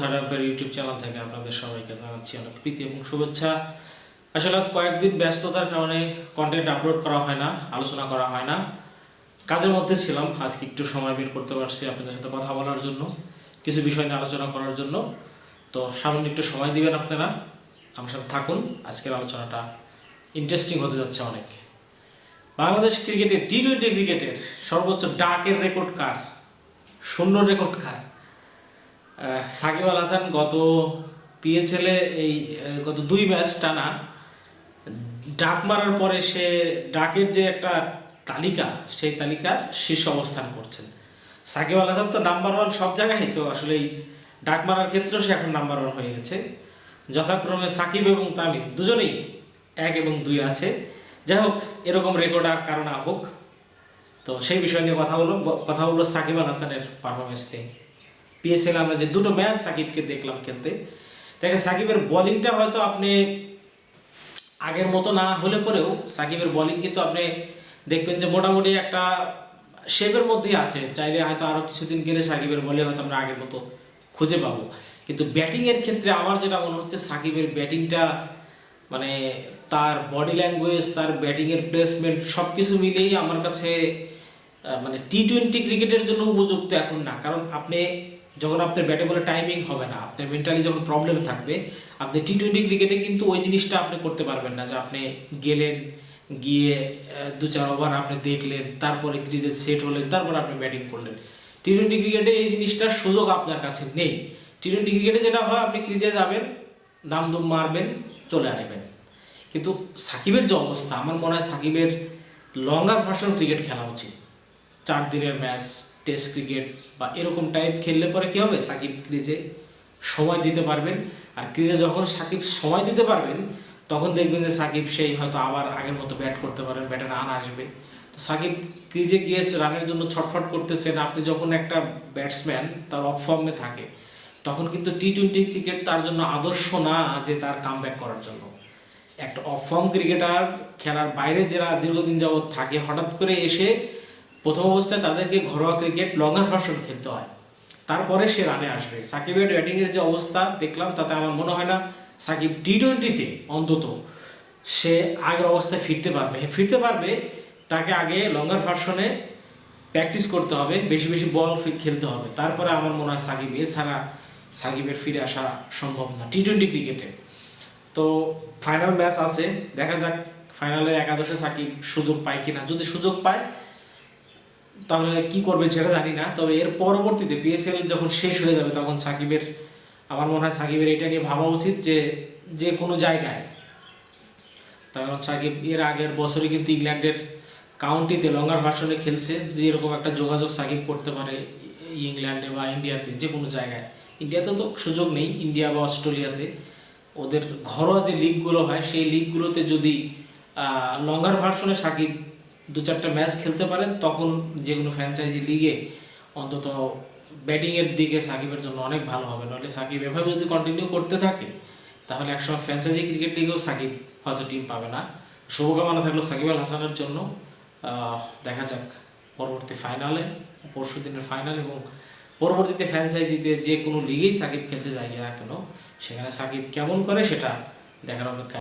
থার্ডাম্পের YouTube channel থেকে আপনাদের সবাইকে জানাচ্ছি অনেক প্রীতি এবং শুভেচ্ছা। আসলে আজ কয়েকদিন ব্যস্ততার কারণে কন্টেন্ট আপলোড করা হয় না, আলোচনা করা হয় না। কাজের মধ্যে ছিলাম, আজকে একটু সময় বের করতে পারছি আপনাদের সাথে কথা বলার জন্য, কিছু বিষয় নিয়ে আলোচনা করার জন্য। তো সামান্য একটু সময় দিবেন আপনারা, আমার সাথে থাকুন, আজকের আলোচনাটা ইন্টারেস্টিং হতে যাচ্ছে অনেক। বাংলাদেশ ক্রিকেটের টি টোয়েন্টি ক্রিকেটের সর্বোচ্চ ডাকের রেকর্ড কার? শূন্য রেকর্ড কার? সাকিব আল হাসান গত পিএসএলে এই গত দুই ম্যাচ টানা, ডাক মারার পরে সে ডাকের যে একটা তালিকা, সেই তালিকার শীর্ষ অবস্থান করছেন। সাকিব আল হাসান তো নাম্বার ওয়ান সব জায়গায়, তো আসলে ডাক মারার ক্ষেত্রেও সে এখন নাম্বার ওয়ান হয়ে গেছে। যথাক্রমে সাকিব এবং তামিম দুজনেই এক এবং দুই আছে। যাই হোক, এরকম রেকর্ড আর কারণ হোক। তো সেই বিষয় নিয়ে কথা বলব কথা বলব সাকিব আল হাসানের পারফরমেন্স নিয়ে। পিএসএল আমরা যে দুটো ম্যাচ সাকিবকে দেখলাম খেলতে, দেখেন সাকিবের বোলিংটা হয়তো আপনি আগের মতো না হলে পরেও সাকিবের বোলিং কিন্তু আপনি দেখবেন যে মোটামুটি একটা শেপের মধ্যেই আছে। চাইলে হয়তো আরও কিছুদিন গেলে সাকিবের বলে হয়তো আমরা আগের মতো খুঁজে পাবো। কিন্তু ব্যাটিংয়ের ক্ষেত্রে আমার যেটা মনে হচ্ছে, সাকিবের ব্যাটিংটা মানে তার বডি ল্যাঙ্গুয়েজ তার ব্যাটিংয়ের প্লেসমেন্ট সব কিছু মিলিয়েই আমার কাছে মানে টি টোয়েন্টি ক্রিকেটের জন্য উপযুক্ত এখন না। কারণ আপনি যখন আপনার ব্যাটে বলে টাইমিং হবে না, আপনার মেন্টালি যখন প্রবলেম থাকবে, আপনি টি টোয়েন্টি ক্রিকেটে কিন্তু ওই জিনিসটা আপনি করতে পারবেন না যে আপনি গেলেন, গিয়ে দু চার ওভার আপনি দেখলেন, তারপরে ক্রিজে সেট হলেন, তারপর আপনি ব্যাটিং করলেন। টি টোয়েন্টি ক্রিকেটে এই জিনিসটার সুযোগ আপনার কাছে নেই। টি টোয়েন্টি ক্রিকেটে যেটা হয়, আপনি ক্রিজে যাবেন দাম দুম মারবেন, চলে আসবেন। কিন্তু সাকিবের যে অবস্থা, আমার মনে হয় সাকিবের লঙ্গার ভার্সন ক্রিকেট খেলা উচিত। চার দিনের ম্যাচ টেস্ট ক্রিকেট বা এরকম টাইপ খেললে পরে কী হবে? সাকিব ক্রিজে সময় দিতে পারবেন। আর ক্রিজে যখন সাকিব সময় দিতে পারবেন, তখন দেখবেন যে সাকিব সেই হয়তো আবার আগের মতো ব্যাট করতে পারবেন ব্যাটে রান আসবে। তো সাকিব ক্রিজে গিয়ে রানের জন্য ছটফট করতেছেন। আপনি যখন একটা ব্যাটসম্যান তার অফ ফর্মে থাকে, তখন কিন্তু টি টোয়েন্টি ক্রিকেট তার জন্য আদর্শ না যে তার কাম করার জন্য। একটা অফ ফর্ম ক্রিকেটার খেলার বাইরে যারা দীর্ঘদিন যাবৎ থাকে, হঠাৎ করে এসে প্রথম অবস্থায় তাদেরকে ঘরোয়া ক্রিকেট লঙ্গার ভার্সন খেলতে হয়। তারপরে সে রানে আসবে। সাকিবের ব্যাটিংয়ের যে অবস্থা দেখলাম তাতে আমার মনে হয় না সাকিব টি টোয়েন্টিতে অন্তত সে আগের অবস্থায় ফিরতে পারবে। হ্যাঁ, ফিরতে পারবে তাকে আগে লঙ্গার ভার্সনে প্র্যাকটিস করতে হবে বেশি বেশি বল খেলতে হবে। তারপরে আমার মনে হয় সাকিব এছাড়া সাকিবের ফিরে আসা সম্ভব না টি টোয়েন্টি ক্রিকেটে তো ফাইনাল ম্যাচ আছে দেখা যাক ফাইনালে একাদশে সাকিব সুযোগ পায় কিনা। যদি সুযোগ পায় তাহলে কি করবে সেটা জানি না, তবে এর পরবর্তীতে পিএসএল যখন শেষ হয়ে যাবে তখন সাকিবের, আমার মনে হয় সাকিবের এটা নিয়ে ভাবা উচিত যে যে কোনো জায়গায়। কারণ সাকিব এর আগের বছরে কিন্তু ইংল্যান্ডের কাউন্টিতে লঙ্গার ভার্সনে খেলছে যে এরকম একটা যোগাযোগ সাকিব করতে পারে ইংল্যান্ডে বা ইন্ডিয়াতে যে কোনো জায়গায়। ইন্ডিয়াতে তো সুযোগ নেই ইন্ডিয়া বা অস্ট্রেলিয়াতে ওদের ঘরোয়া যে লিগগুলো হয়, সেই লিগগুলোতে যদি লঙ্গার ভার্সনে সাকিব দু চারটা ম্যাচ খেলতে পারেন, তখন যে কোনো ফ্র্যাঞ্চাইজি লিগে অন্তত ব্যাটিংয়ের দিকে সাকিবের জন্য অনেক ভালো হবে। নাহলে সাকিব এভাবে যদি কন্টিনিউ করতে থাকে, তাহলে একসময় ফ্র্যাঞ্চাইজি ক্রিকেট লিগেও সাকিব হয়তো টিম পাবে না। শুভকামনা থাকল সাকিব আল হাসানের জন্য। দেখা যাক পরবর্তী ফাইনালে পরশু দিনের ফাইনাল এবং পরবর্তীতে ফ্র্যাঞ্চাইজিতে যে কোনো লিগেই সাকিব খেলতে যায় না কেন সেখানে সাকিব কেমন করে সেটা দেখার অপেক্ষা